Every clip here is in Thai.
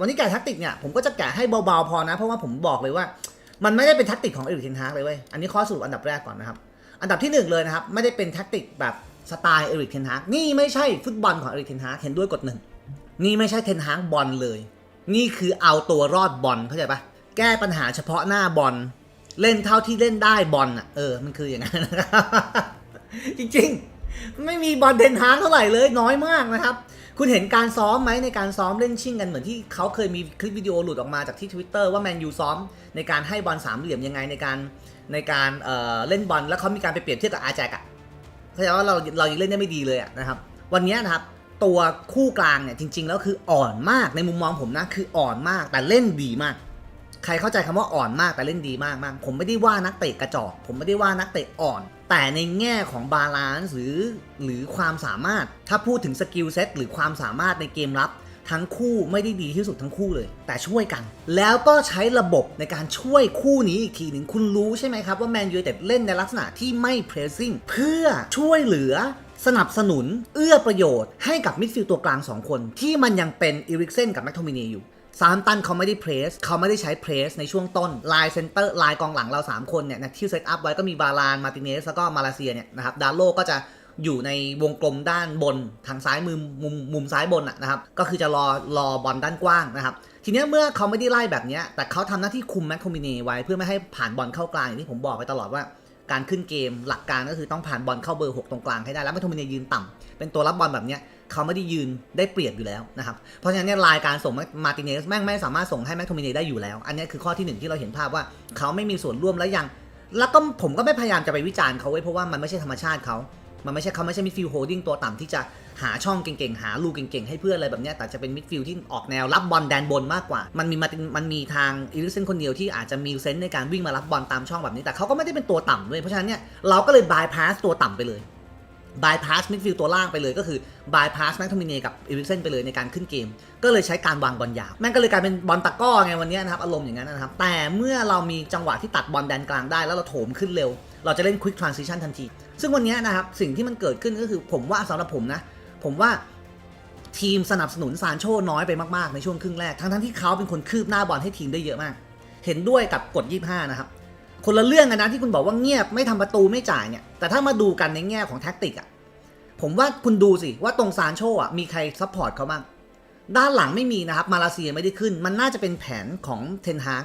วันนี้แกะแท็กติกเนี่ยผมก็จะแกะให้เบาๆพอนะ เพราะว่าผมบอกเลยว่า มันไม่ได้เป็นแท็กติกของเอริกเทนฮากเลยเว้ยอันนี้ข้อสรุปอันดับแรกก่อนนะครับอันดับที่หนึ่งเลยนะครับ ไม่ได้เป็นแท็กติกแบบสไตล์เอริกเทนฮากนี่ไม่ใช่ฟุตบอลของเอริกเทนฮากเห็นด้วยกดหนึ่งนี่ไม่ใช่เทนฮากบอลเลย นี่คือเอาตัวรอดบอลเข้าใจปะแก้ปัญหาเฉพาะหน้าบอลเล่นเท่าที่เล่นได้บอลอะเออมันคืออย่างนั้นจริงๆ ไม่มีบอลเทนฮากเท่าไหร่เลยน้อยมากนะครับ คุณเห็นการซ้อมไหมในการซ้อมเล่นชิ่งกันเหมือนที่เขาเคยมีคลิปวิดีโอหลุดออกมาจากที่ Twitter ว่าแมนยูซ้อมในการให้บอลสามเหลี่ยมยังไงในการในการเอ่อเล่นบอลแล้วเขามีการไปเปรียบเทียบกับอาแจกอะเข้าใจว่าเราเรายังเล่นได้ไม่ดีเลยอะนะครับวันนี้นะครับตัวคู่กลางเนี่ยจริง ๆ แล้วคืออ่อนมากในมุมมองผมนะคืออ่อนมากแต่เล่นดีมาก ใครเข้าใจคำว่าอ่อนมากแต่เล่นดีมากมากผมไม่ได้ว่านักเตะกระจอก ผมไม่ได้ว่านักเตะอ่อน แต่ในแง่ของบาลานซ์หรือหรือความสามารถ ถ้าพูดถึงสกิลเซ็ตหรือความสามารถในเกมรับ ทั้งคู่ไม่ได้ดีที่สุดทั้งคู่เลย แต่ช่วยกัน แล้วก็ใช้ระบบในการช่วยคู่นี้อีกทีหนึ่งคุณรู้ใช่ไหมครับว่าแมนยูเต็ดเล่นในลักษณะที่ไม่เพรสซิ่งเพื่อช่วยเหลือสนับสนุนเอื้อประโยชน์ให้กับมิดฟิลด์ตัวกลาง 2 คน ที่มันยังเป็นอีริกเซนกับแมคโทมินีอยู่ ซามตันเขาไม่ได้เพรสเขาไม่ได้ใช้เพรสในช่วงต้นไลน์เซนเตอร์ไลน์กองหลังเรา 3 คนเนี่ยนะที่เซตอัพไว้ก็มีบาลานมาติเนสแล้วก็มาเลเซียเนี่ยนะครับดาโลก็จะอยู่ในวงกลมด้านบนทางซ้ายมือมุมมุมซ้ายบนนะครับ ก็คือจะรอรอบอลด้านกว้างนะครับ ทีนี้เมื่อเขาไม่ได้ไล่แบบนี้ แต่เขาทำหน้าที่คุมแมคโทมินีไว้เพื่อไม่ให้ผ่านบอลเข้ากลางอย่างที่ผมบอกไปตลอดว่า การขึ้นเกมหลักการก็คือต้องผ่านบอลเข้าเบอร์ 6 ตรงกลางให้ได้แล้วแมคโทมินียืนต่ำเป็นตัวรับบอลแบบเนี้ย เขาไม่ได้ยืนได้เปรียบอยู่แล้วนะครับ เพราะฉะนั้นเนี่ยลายการส่งมาติเนสแม่งไม่สามารถส่งให้แมคโทมินีได้อยู่แล้ว อันนี้คือข้อที่หนึ่งที่เราเห็นภาพว่าเขาไม่มีส่วนร่วมและยัง แล้วก็ผมก็ไม่พยายามจะไปวิจารณ์เขาไว้เพราะว่ามันไม่ใช่ธรรมชาติเขามันไม่ใช่เขาไม่ใช่มิดฟิลด์โฮลดิ้งตัวต่ำที่จะหาช่องเก่งๆ หาลูกเก่งๆ ให้เพื่อนอะไรแบบนี้แต่จะเป็นมิดฟิลด์ที่ออกแนวรับบอลแดนบนมากกว่า มันมีมันมีทางอีลิเซนคนเดียวที่อาจจะมีเซนส์ในการวิ่งมารับบอลตามช่องแบบนี้ แต่เขาก็ไม่ได้เป็นตัวต่ำด้วยเพราะฉะนั้นเนี่ยเราก็เลยบายพาสตัวต่ำไปเลย บายพาสมิดฟิลตัวล่างไปเลยก็คือบายพาสแมคโทมินีกับอีริกเซนไปเลยในการขึ้นเกม ก็เลยใช้การวางบอลยาวแม่งก็เลยกลายเป็นบอลตะก้อไงวันนี้นะครับอารมณ์อย่างนั้นนะครับ แต่เมื่อเรามีจังหวะที่ตัดบอลแดนกลางได้แล้วเราโถมขึ้นเร็ว เราจะเล่นควิกทรานซิชันทันที ซึ่งวันนี้นะครับสิ่งที่มันเกิดขึ้นก็คือผมว่าสำหรับผมนะ ผมว่าทีมสนับสนุนซานโชน้อยไปมากๆในช่วงครึ่งแรกทั้งๆที่เขาเป็นคนคืบหน้าบอลให้ทีมได้เยอะมาก เห็นด้วยกับกฎ 25 นะครับ คนละเรื่องกันนะที่คุณบอกว่าเงียบไม่ทำประตูไม่จ่ายเนี่ย แต่ถ้ามาดูกันในแง่ของแท็กติกอะผมว่าคุณดูสิว่าตรงซานโชอะมีใครซัพพอร์ตเขาบ้างด้านหลังไม่มีนะครับมาเลเซียไม่ได้ขึ้น มันน่าจะเป็นแผนของเทนฮาก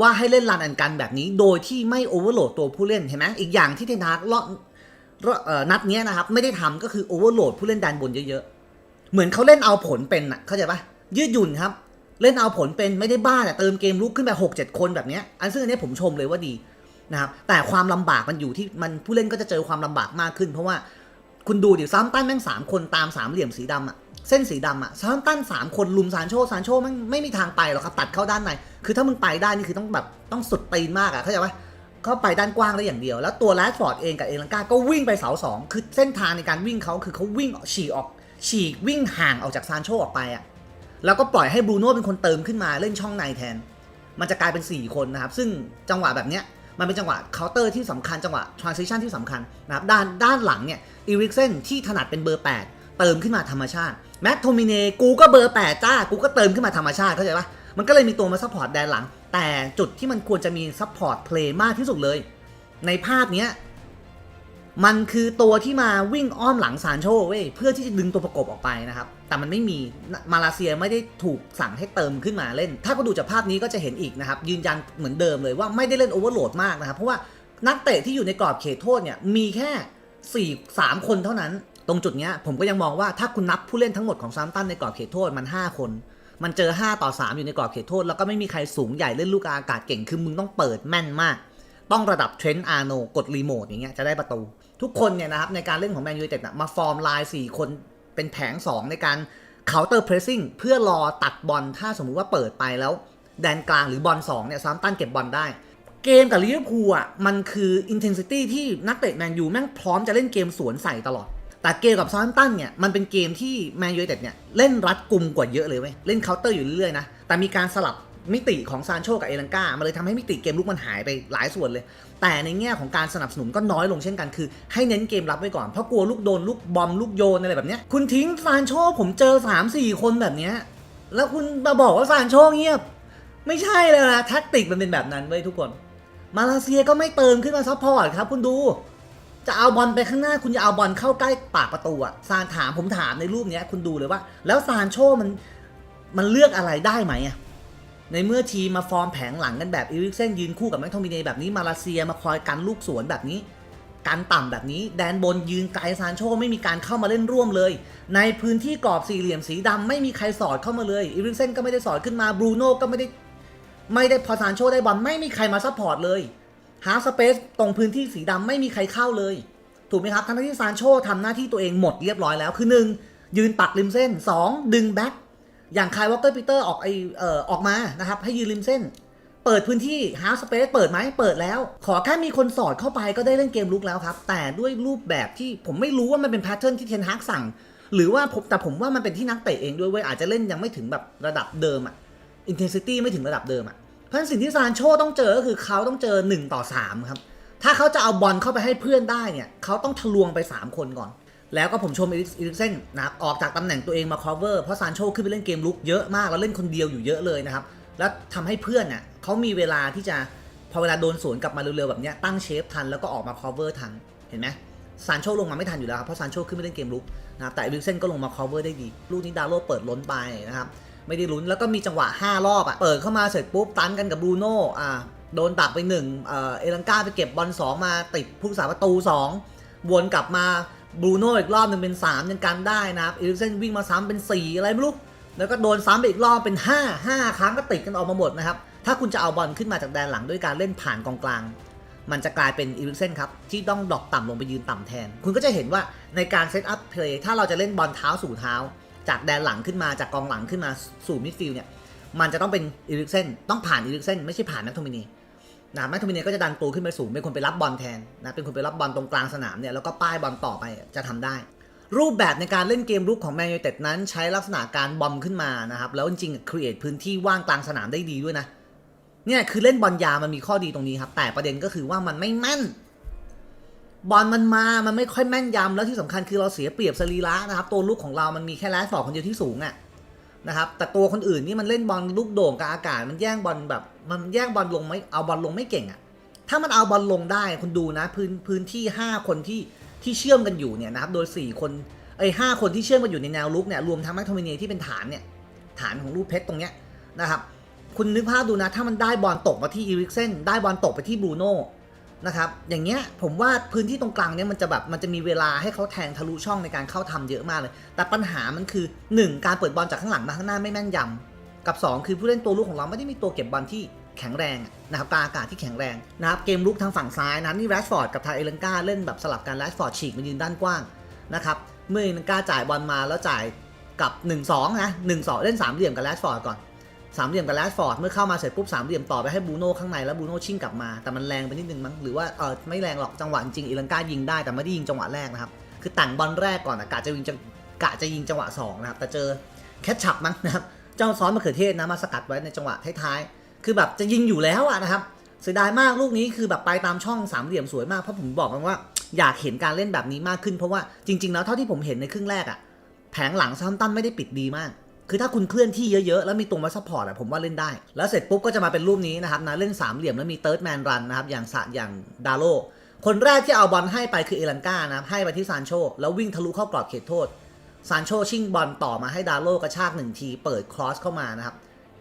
ว่าให้เล่นรันอันกันแบบนี้ โดยที่ไม่โอเวอร์โหลดตัวผู้เล่นเห็นไหมอีกอย่างที่เทนฮากเลาะเอ่อนัดนี้นะครับไม่ได้ทำก็คือโอเวอร์โหลดผู้เล่นด้านบนเยอะๆเหมือนเขาเล่นเอาผลเป็นอะเข้าใจปะยืดหยุ่นครับ เล่นเอาผลเป็นไม่ได้บ้าแต่เติมเกมลุกขึ้นไปหกเจ็ดคนแบบนี้อันซึ่งอันนี้ผมชมเลยว่าดีนะครับแต่ความลำบากมันอยู่ที่มันผู้เล่นก็จะเจอความลำบากมากขึ้น เพราะว่าคุณดูดิซัมตันแม่งสามคนตามสามเหลี่ยมสีดำอะเส้นสีดำอะซัมตันสามคนลุมซานโชซานโชแม่งไม่มีทางไปหรอกครับตัดเข้าด้านในคือถ้ามึงไปได้นี่คือต้องแบบต้องสุดตีนมากอะเข้าใจปะเขาไปด้านกว้างได้อย่างเดียว แล้วตัวแรดฟอร์ดเองกับเอลังกาก็วิ่งไปเสาสองคือเส้นทางในการวิ่งเขาคือเขาวิ่งฉีกออกฉีกวิ่งห่างออกจากซานโชออกไปอะ แล้วก็ปล่อยให้บรูโน่เป็นคนเติมขึ้นมาเล่นช่องในแทน มันจะกลายเป็น 4 คนนะครับ ซึ่งจังหวะแบบเนี้ยมันเป็นจังหวะเคาน์เตอร์ที่สำคัญจังหวะทรานซิชันที่สำคัญนะครับด้านด้านหลังเนี่ยอีริกเซนที่ถนัดเป็นเบอร์ 8 เติมขึ้นมาธรรมชาติแมทโทมิเนกูก็เบอร์ 8 จ้า กูก็เติมขึ้นมาธรรมชาติเข้าใจปะมันก็เลยมีตัวมาซัพพอร์ตแดนหลัง แต่จุดที่มันควรจะมีซัพพอร์ตเพลย์มากที่สุดเลย ในภาพเนี้ยมันคือตัวที่มาวิ่งอ้อมหลังซานโชเว้ยเพื่อที่จะดึงตัวประกบออกไปนะครับ แต่มันไม่มีมาเลเซียไม่ได้ถูกสั่งให้เติมขึ้นมาเล่น ถ้าก็ดูจากภาพนี้ก็จะเห็นอีกนะครับยืนยันเหมือนเดิมเลยว่าไม่ได้เล่นโอเวอร์โหลดมากนะครับเพราะว่านักเตะที่อยู่ในกรอบเขตโทษเนี่ยมีแค่ 4 3 คนเท่านั้น ตรงจุดนี้ผมก็ยังมองว่าถ้าคุณนับผู้เล่นทั้งหมดของซามตันในกรอบเขตโทษมัน 5 คน มันเจอ 5 ต่อ 3 อยู่ในกรอบเขตโทษ แล้วก็ไม่มีใครสูงใหญ่เล่นลูกอากาศเก่งคือมึงต้องเปิดแม่นมาก ต้องระดับเทรนต์อาร์โนกดรีโมทอย่างเงี้ยจะได้ประตู ทุกคนเนี่ยนะครับในการเล่นของแมนยู i เต็ดมาฟอร์มไลน์4คน เป็นแผง 2 ในการเคาน์เตอร์เพรสซิ่งเพื่อรอตัดบอลถ้าสมมุติว่าเปิดไปแล้ว แดนกลางหรือบอล2เนี่ยซามตันเก็บบอลได้ เกมกับลิเวอร์พูลอะมันคืออินเทนซิตี้ที่นักเตะแมนยูแม่งพร้อมจะเล่นเกมสวนใส่ตลอด แต่เกมกับซามตันเนี่ยมันเป็นเกมที่แมนยูเต็ดเนี่ยเล่นรัดกุมกว่าเยอะเลยเว้ยเล่นเคาน์เตอร์อยู่เรื่อยๆนะแต่มีการสลับ มิติของซานโชกับเอลังกามันเลยทำให้มิติเกมลุกมันหายไปหลายส่วนเลย แต่ในแง่ของการสนับสนุนก็น้อยลงเช่นกันคือ ให้เน้นเกมรับไว้ก่อน เพราะกลัวลูกโดนลูกบอมลูกโยนอะไรแบบเนี้ยคุณทิ้งซานโชผมเจอ 3 4 คนแบบเนี้ยแล้วคุณมาบอกว่าซานโชเงียบ ไม่ใช่เลยนะแท็กติกมันเป็นแบบนั้นเว้ยทุกคน มาเลเซียก็ไม่เติมขึ้นมาซัพพอร์ตครับคุณดูจะเอาบอลไปข้างหน้าคุณจะเอาบอลเข้าใกล้ปากประตูอะซานถามผมถามในรูปเนี้ยคุณดูเลยว่า แล้วซานโชมันมันเลือกอะไรได้ไหมอะ ในเมื่อทีมมาฟอร์มแผงหลังกันแบบอีริกเซนยืนคู่กับแม็กโทมิเนแบบนี้มาเลเซียมาคอยกันลูกสวนแบบนี้การต่ำแบบนี้แดนบนยืนไกลซานโชไม่มีการเข้ามาเล่นร่วมเลย ในพื้นที่กรอบสี่เหลี่ยมสีดำไม่มีใครสอดเข้ามาเลยอีริกเซนก็ไม่ได้สอดขึ้นมาบรูโน่ก็ไม่ได้ไม่ได้พอซานโชได้บอลไม่มีใครมาซัพพอร์ตเลยฮาสเปซตรงพื้นที่สีดำไม่มีใครเข้าเลย ถูกไหมครับทั้งที่ซานโชทำหน้าที่ตัวเองหมดเรียบร้อยแล้วคือ 1 ยืนปักริมเส้น 2 ดึงแบ็ค อย่างคายวอลเกอร์ปีเตอร์ออกไอเอ่อออกมานะครับ ให้ยืนริมเส้น เปิดพื้นที่ฮาร์สเปซเปิดไหมเปิดแล้ว ขอแค่มีคนสอดเข้าไปก็ได้เล่นเกมลุกแล้วครับ แต่ด้วยรูปแบบที่ผมไม่รู้ว่ามันเป็นแพทเทิร์นที่เทนฮากสั่ง หรือว่าผมแต่ผมว่ามันเป็นที่นักเตะเองด้วยเว้ยอาจจะเล่นยังไม่ถึงแบบระดับเดิมอะอินเทนซิตี้ไม่ถึงระดับเดิมอะเพราะฉะนั้นสิ่งที่ซานโชต้องเจอก็คือเขาต้องเจอ1ต่อ3ครับถ้าเขาจะเอาบอลเข้าไปให้เพื่อนได้เนี่ยเขาต้องทะลวงไป 3 คนก่อน แล้วก็ผมชมอีริกเซนนะครับออกจากตำแหน่งตัวเองมา cover เพราะซานโชขึ้นไปเล่นเกมลุกเยอะมาก แล้วเล่นคนเดียวอยู่เยอะเลยนะครับ แล้วทำให้เพื่อนเนี่ยเขามีเวลาที่จะพอเวลาโดนสวนกลับมาเร็วๆแบบนี้ตั้งเชฟทันแล้วก็ออกมา cover ทันเห็นไหมซานโชลงมาไม่ทันอยู่แล้วครับเพราะซานโชขึ้นไปเล่นเกมลุกนะครับแต่อีริกเซนก็ลงมา cover ได้ดีลูกนี้ดาโลเปิดล้นไปนะครับไม่ได้ลุ้นแล้วก็มีจังหวะ 5 รอบอะเปิดเข้ามาเสร็จปุ๊บตันกันกับบรูโน่อ่าโดนตักไปหนึ่งเอ่อเอลังกาไปเก็บบอล2มาติดผู้รักษาประตู 2 วนกลับมา บรูโน่อีกรอบหนึ่งเป็น 3 ยังกันได้นะครับเอลิกเซนวิ่งมาซ้ำเป็น 4 อะไรไม่รู้ แล้วก็โดนซ้ำไปอีกรอบเป็น 5 5 ครั้งก็ติดกันออกมาหมดนะครับ ถ้าคุณจะเอาบอลขึ้นมาจากแดนหลังด้วยการเล่นผ่านกองกลาง มันจะกลายเป็นอีริกเซนครับ ที่ต้องดรอกต่ำลงไปยืนต่ำแทน คุณก็จะเห็นว่าในการเซตอัพเพลย์ถ้าเราจะเล่นบอลเท้าสู่เท้า จากแดนหลังขึ้นมาจากกองหลังขึ้นมาสู่มิดฟิลด์เนี่ยมันจะต้องเป็นอีริกเซนต้องผ่านอีริกเซนไม่ใช่ผ่านแมคโทมินี นะแมคโทมินีก็จะดันตัวขึ้นไปสูงเป็นคนไปรับบอลแทนนะเป็นคนไปรับบอลตรงกลางสนามเนี่ยแล้วก็ป้ายบอลต่อไปจะทำได้ รูปแบบในการเล่นเกมรุกของแมนยูเต็ดนั้น ใช้ลักษณะการบอมขึ้นมานะครับแล้วจริงๆครีเอทพื้นที่ว่างกลางสนามได้ดีด้วยนะเนี่ยคือเล่นบอลยามันมีข้อดีตรงนี้ครับแต่ประเด็นก็คือว่ามันไม่แม่นบอลมันมา มันไม่ค่อยแม่นยำแล้วที่สำคัญคือเราเสียเปรียบสรีระนะครับ ตัวลูกของเรามันมีแค่แรสฟอร์ดคนเดียวที่สูงอะ นะครับแต่ตัวคนอื่นนี่มันเล่นบอลลูกโด่งกับอากาศ มันแย่งบอลแบบ มันแย่งบอลลงไม่เอาบอลลงไม่เก่งอะถ้ามันเอาบอลลงได้คุณดูนะ พื้นพื้นที่ 5 คนที่ที่เชื่อมกันอยู่เนี่ยนะครับโดย 4 คนไอ้ห้าคนที่เชื่อมกันอยู่ในแนวลุกเนี่ยรวมทั้งแมคโทมินีที่เป็นฐานเนี่ยฐานของรูปเพชรตรงเนี้ยนะครับคุณนึกภาพดูนะ ถ้ามันได้บอลตกมาที่อีริกเซนได้บอลตกไปที่บรูโน่ นะครับ อย่างเงี้ยผมว่าพื้นที่ตรงกลางเนี้ยมันจะแบบมันจะมีเวลาให้เขาแทงทะลุช่องในการเข้าทำเยอะมากเลย แต่ปัญหามันคือ 1 การเปิดบอลจากข้างหลังมาข้างหน้าไม่แม่นยำกับ 2 คือผู้เล่นตัวลุกของเราไม่ได้มีตัวเก็บบอลที่แข็งแรงนะครับกาอากาศที่แข็งแรงนะครับเกมลุกทางฝั่งซ้ายนะนี่แรชฟอร์ดกับทางเอเลนกาเล่นแบบสลับกันแรชฟอร์ดฉีกมายืนด้านกว้างนะครับเมื่อเอเลนกาจ่ายบอลมาแล้วจ่ายกับ 1-2นะ1-2 เล่นสามเหลี่ยมกับแรชฟอร์ดก่อน สามเหลี่ยมกับแรดฟอร์ดเมื่อเข้ามาเสร็จปุ๊บสามเหลี่ยมต่อไปให้บูโน่ข้างในแล้วบูโน่ชิ่งกลับมาแต่มันแรงไปนิดนึงมั้งหรือว่าเออไม่แรงหรอกจังหวะจริงอีลังกายิงได้แต่ไม่ได้ยิงจังหวะแรกนะครับคือแต่งบอลแรกก่อนอะกะจะยิงจังกะจะยิงจังหวะสองนะครับแต่เจอแคชชับมั้งนะครับเจ้าซ้อนมะเขือเทศนะมาสกัดไว้ในจังหวะท้ายๆคือแบบจะยิงอยู่แล้วอะนะครับเสียดายมากลูกนี้คือแบบไปตามช่องสามเหลี่ยมสวยมากเพราะผมบอกกันว่าอยากเห็นการเล่นแบบนี้มากขึ้นเพราะว่าจริง ๆ แล้วเท่าที่ผมเห็นในครึ่งแรกอะแผงหลังซัมตันไม่ได้ปิดดีมาก คือถ้าคุณเคลื่อนที่เยอะๆ แล้วมีตรงมาซัพพอร์ตอะผมว่าเล่นได้ แล้วเสร็จปุ๊บก็จะมาเป็นรูปนี้นะครับนะเล่นสามเหลี่ยมแล้วมีเติร์ดแมนรันนะครับอย่างสะอย่างดาโลคนแรกที่เอาบอลให้ไปคือเอลันกานะครับให้ไปที่ซานโชแล้ววิ่งทะลุเข้ากรอบเขตโทษซานโชชิ่งบอลต่อมาให้ดาโลกระชากหนึ่งทีเปิดครอสเข้ามานะครับ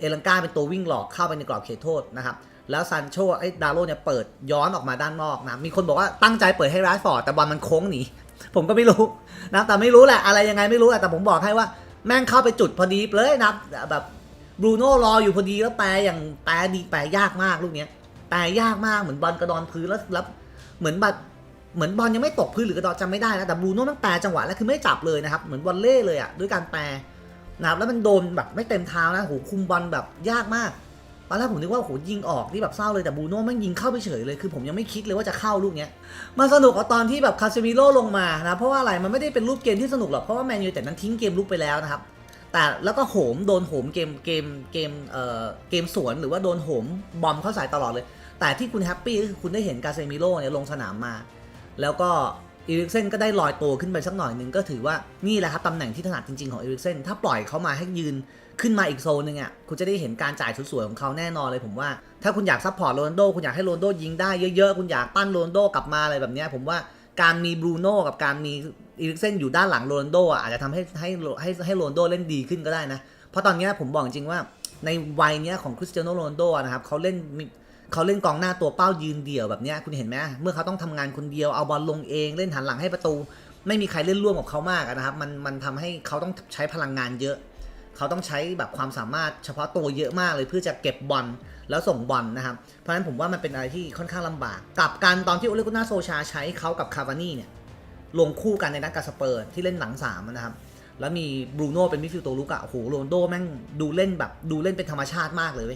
เอลันกาเป็นตัววิ่งหลอกเข้าไปในกรอบเขตโทษนะครับแล้วซานโชไอ้ดาโลเนี่ยเปิดย้อนออกมาด้านนอกนะมีคนบอกว่าตั้งใจเปิดให้แรชฟอร์ดแต่บอลมันโค้งหนีผมก็ไม่รู้นะแต่ไม่รู้แหละอะไรยังไงไม่รู้แต่ผมบอกให้ว่า แม่งเข้าไปจุดพอดีเลยนะแบบบรูโน่รออยู่พอดีแล้วแปลอย่างแปลดีแปลยากมากลูกเนี้ยแปลยากมากเหมือนบอลกระดอนพื้นแล้วแล้วเหมือนแบบเหมือนบอลยังไม่ตกพื้นหรือกระดอนจำไม่ได้นะแต่บรูโน่แม่งแปลจังหวะแล้วคือไม่จับเลยนะครับเหมือนบอลเล่เลยอะด้วยการแปลนะครับแล้วมันโดนแบบไม่เต็มเท้านะโหคุมบอลแบบยากมาก ตอนแรกผมนึกว่าโหยิงออกที่แบบเศร้าเลยแต่บูโน่แม่งยิงเข้าไปเฉยเลยคือผมยังไม่คิดเลยว่าจะเข้าลูกเนี้ยมันสนุกเอาตอนที่แบบคาเซมิโร่ลงมานะเพราะว่าอะไรมันไม่ได้เป็นรูปเกมที่สนุกหรอกเพราะว่าแมนยูแต่นั้นทิ้งเกมลุกไปแล้วนะครับแต่แล้วก็โหมโดนโหมเกมเกมเกมเอ่อเกมสวนหรือว่าโดนโหมบอมเข้าใส่ตลอดเลย แต่ที่คุณแฮปปี้ก็คือคุณได้เห็นกาเซมิโร่เนี่ยลงสนามมา แล้วก็อีริกเซนก็ได้ลอยตัวขึ้นไปสักหน่อยหนึ่งก็ถือว่านี่แหละครับตำแหน่งที่ถนัดจริงๆของอีริกเซนถ้าปล่อยเขามาให้ยืน ขึ้นมาอีกโซนหนึ่งอะคุณจะได้เห็นการจ่ายสวยๆของเขาแน่นอนเลยผมว่า ถ้าคุณอยากซัพพอร์ตโรนโดคุณอยากให้โรนโดยิงได้เยอะๆ คุณอยากปั้นโรนโดกลับมาอะไรแบบนี้ผมว่าการมีบรูโน่กับการมีอีริกเซนอยู่ด้านหลังโรนโดอะอาจจะทำให้ให้ให้ให้โรนโดเล่นดีขึ้นก็ได้นะ เพราะตอนนี้ผมบอกจริงว่าในวัยนี้ของคริสเตียโนโรนโดนะครับเขาเล่นเขาเล่นกองหน้าตัวเป้ายืนเดี่ยวแบบนี้คุณเห็นไหมเมื่อเขาต้องทำงานคนเดียวเอาบอลลงเองเล่นหันหลังให้ประตู ไม่มีใครเล่นร่วมกับเขามากนะครับมันมันทำให้เขาต้องใช้พลังงานเยอะ เขาต้องใช้แบบความสามารถเฉพาะตัวเยอะมากเลยเพื่อจะเก็บบอลแล้วส่งบอลนะครับ เพราะฉะนั้นผมว่ามันเป็นอะไรที่ค่อนข้างลำบาก กับการตอนที่โอเลกุน่าโซชาใช้เขากับคาวานี่เนี่ยลงคู่กันในนัดกับสเปอร์ที่เล่นหลังสามนะครับ แล้วมีบรูโน่เป็นมิดฟิลด์ตัวลุกอะโอ้โหโรนโดแม่งดูเล่นแบบดูเล่นเป็นธรรมชาติมากเลย